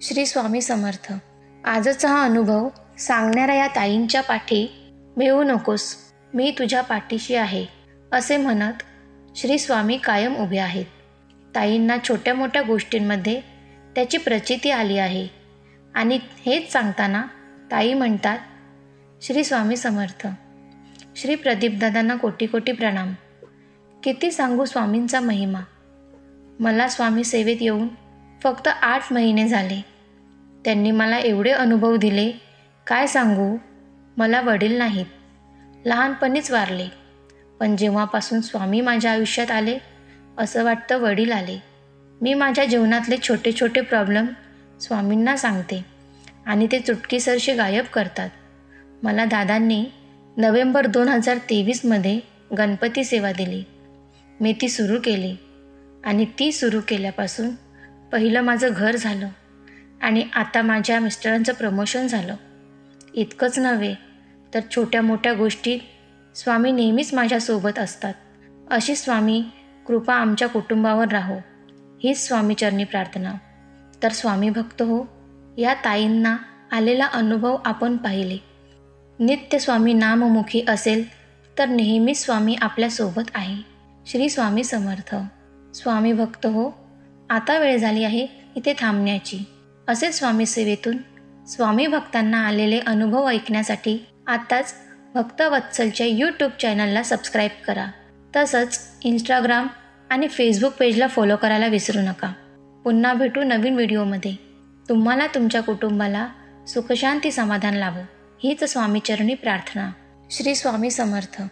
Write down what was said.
श्री स्वामी समर्थ. आजचा हा अनुभव सांगणाऱ्या या ताईंच्या पाठी मिळू नकोस. मी तुझ्या पाठीशी आहे असे म्हणत श्री स्वामी कायम उभे आहेत. ताईंना छोट्या मोठ्या गोष्टींमध्ये त्याची प्रचिती आली आहे. आणि हेच सांगताना ताई म्हणतात श्री स्वामी समर्थ श्री प्रदीपदादांना कोटी कोटी प्रणाम. किती सांगू स्वामींचा महिमा. मला स्वामी सेवेत येऊन फक्त आठ महिने झाले. त्यांनी मला एवढे अनुभव दिले. काय सांगू? मला वडील नाहीत. लहानपणीच वारले. पण जेव्हापासून स्वामी माझ्या आयुष्यात आले असं वाटतं वडील आले. मी माझ्या जीवनातले छोटे छोटे प्रॉब्लेम स्वामींना सांगते आणि ते चुटकीसरशी गायब करतात. मला दादांनी नोव्हेंबर दोन हजार तेवीसमध्ये गणपती सेवा दिली. मी ती सुरू केली आणि ती सुरू केल्यापासून पहिलं माझं घर झालं. आणि आता माझ्या मिस्टरांचं प्रमोशन झालं. इतकंच नव्हे तर छोट्या मोठ्या गोष्टीत स्वामी नेहमीच माझ्यासोबत असतात. अशी स्वामी कृपा आमच्या कुटुंबावर राहो हीच स्वामीचरणी प्रार्थना. तर स्वामी भक्त हो या ताईंना आलेला अनुभव आपण पाहिले. नित्य स्वामी नाममुखी असेल तर नेहमीच स्वामी आपल्यासोबत आहे. श्री स्वामी समर्थ. स्वामी भक्त हो आता वेळ झाली आहे इथे थांबण्याची. असे स्वामी सेवेतून स्वामी भक्तांना आलेले अनुभव ऐकण्यासाठी आताच भक्तवत्सलच्या यूट्यूब चॅनलला सबस्क्राईब करा. तसंच इंस्टाग्राम आणि फेसबुक पेजला फॉलो करायला विसरू नका. पुन्हा भेटू नवीन व्हिडिओमध्ये तुम्हाला तुमच्या कुटुंबाला सुखशांती समाधान लावो. हीच स्वामीचरणी प्रार्थना. श्री स्वामी समर्थ.